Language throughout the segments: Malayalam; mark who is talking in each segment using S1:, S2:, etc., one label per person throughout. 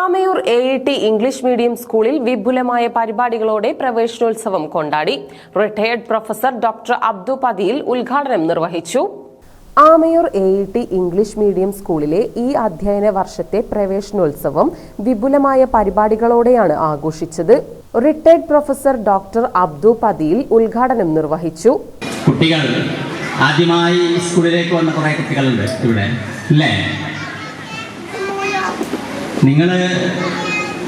S1: Amayur A E T English medium സ്കൂളിൽ വിപുലമായ പരിപാടികളോടെ പ്രവേശനോത്സവം കൊണ്ടാടി റിട്ടയർഡ് പ്രൊഫസർ ഡോക്ടർ അബ്ദു പതിയിൽ ഉദ്ഘാടനം നിർവഹിച്ചു. Amayur A E T English medium സ്കൂളിലെ ഈ അധ്യയന വർഷത്തെ പ്രവേശനോത്സവം വിപുലമായ പരിപാടികളോടെയാണ് ആഘോഷിച്ചത്. Retired professor doctor Abdu Pathiyil ഉദ്ഘാടനം നിർവഹിച്ചു.
S2: കുട്ടികൾ ആദ്യമായി സ്കൂളിലേക്ക് വന്ന കുറെ കുട്ടികളുണ്ട് ഇവിടെ അല്ലേ? നിങ്ങൾ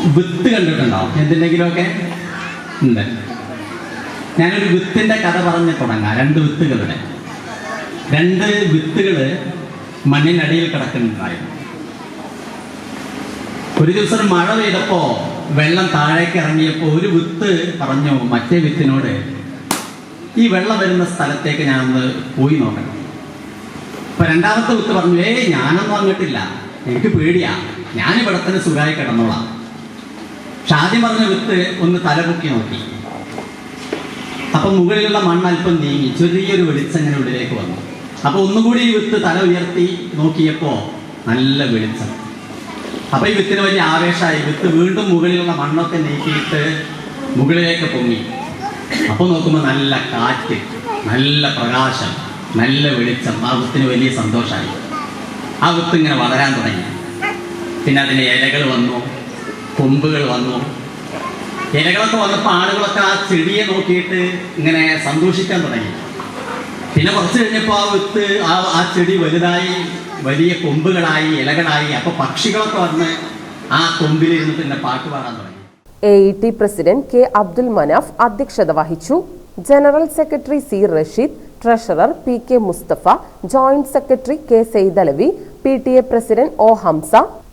S2: വിത്ത് കണ്ടിട്ടുണ്ടോ? എന്തിന്റെങ്കിലുമൊക്കെ? ഉണ്ട്. ഞാനൊരു വിത്തിന്റെ കഥ പറഞ്ഞ് തുടങ്ങാം. രണ്ട് വിത്തുകളുടെ. രണ്ട് വിത്തുകൾ മണ്ണിനടിയിൽ കിടക്കുന്നുണ്ടായിരുന്നു. ഒരു ദിവസം മഴ പെയ്തപ്പോൾ വെള്ളം താഴേക്ക് ഇറങ്ങിയപ്പോൾ ഒരു വിത്ത് പറഞ്ഞു മറ്റേ വിത്തിനോട് ഈ വെള്ളം വരുന്ന സ്ഥലത്തേക്ക് ഞാനൊന്ന് പോയി നോക്കണം. അപ്പൊ രണ്ടാമത്തെ വിത്ത് പറഞ്ഞു ഏയ് ഞാനൊന്നും അങ്ങോട്ടില്ല. എനിക്ക് പേടിയാ. ഞാൻ ഇവിടെ തന്നെ സുഖമായി കിടന്നോളാം. പക്ഷെ ആദ്യം പറഞ്ഞ വിത്ത് ഒന്ന് തലപൊക്കി നോക്കി. അപ്പൊ മുകളിലുള്ള മണ്ണ് അല്പം നീങ്ങി ചെറിയൊരു വെളിച്ചങ്ങനെ ഉള്ളിലേക്ക് വന്നു. അപ്പൊ ഒന്നുകൂടി ഈ വിത്ത് തല ഉയർത്തി നോക്കിയപ്പോ നല്ല വെളിച്ചം. അപ്പൊ ഈ വിത്തിന് വലിയ ആവേശമായി. വിത്ത് വീണ്ടും മുകളിലുള്ള മണ്ണൊക്കെ നീക്കിയിട്ട് മുകളിലേക്ക് പൊങ്ങി. അപ്പോൾ നോക്കുമ്പോൾ നല്ല കാറ്റ് നല്ല പ്രകാശം നല്ല വെളിച്ചം. ആ വിത്തിന് വലിയ സന്തോഷമായി. ആ വിത്ത് ഇങ്ങനെ വളരാൻ തുടങ്ങി. പിന്നെ അതിന് ഇലകൾ വന്നു കൊമ്പുകൾ വന്നു. ഇലകളൊക്കെ വന്നപ്പോൾ ആളുകളൊക്കെ ആ ചെടിയെ നോക്കിയിട്ട് ഇങ്ങനെ സന്തോഷിക്കാൻ തുടങ്ങി. പിന്നെ കുറച്ച് കഴിഞ്ഞപ്പോൾ ആ വിത്ത് ആ ആ ചെടി വലുതായി വലിയ കൊമ്പുകളായി ഇലകളായി അപ്പോൾ പക്ഷികളൊക്കെ വന്ന് ആ കൊമ്പിലിരുന്ന് പിന്നെ പാട്ട് പാടാൻ തുടങ്ങി.
S1: A E T president K Abdul Manaf അധ്യക്ഷത വഹിച്ചു. General secretary C Rasheed treasurer P K Mustafa joint secretary K Saithalavi P T A president O Hamsa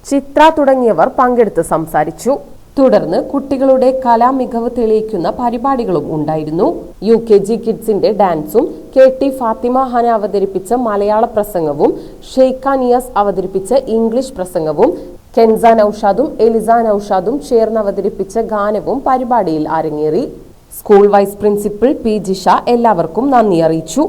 S1: Chithra തുടങ്ങിയവർ പങ്കെടുത്ത് സംസാരിച്ചു. തുടർന്ന് കുട്ടികളുടെ കലാമികവ് തെളിയിക്കുന്ന പരിപാടികളും ഉണ്ടായിരുന്നു. യു കെ ജി കിഡ്സിന്റെ ഡാൻസും കെ ടി ഫാത്തിമ ഹന അവതരിപ്പിച്ച മലയാള പ്രസംഗവും ഷെയ്ഖ നിയാസ് അവതരിപ്പിച്ച ഇംഗ്ലീഷ് പ്രസംഗവും കെൻസ നൌഷാദും എലിസ നൌഷാദും ചേർന്ന് അവതരിപ്പിച്ച ഗാനവും പരിപാടിയിൽ അരങ്ങേറി. School vice principal P Jisha എല്ലാവർക്കും നന്ദി അറിയിച്ചു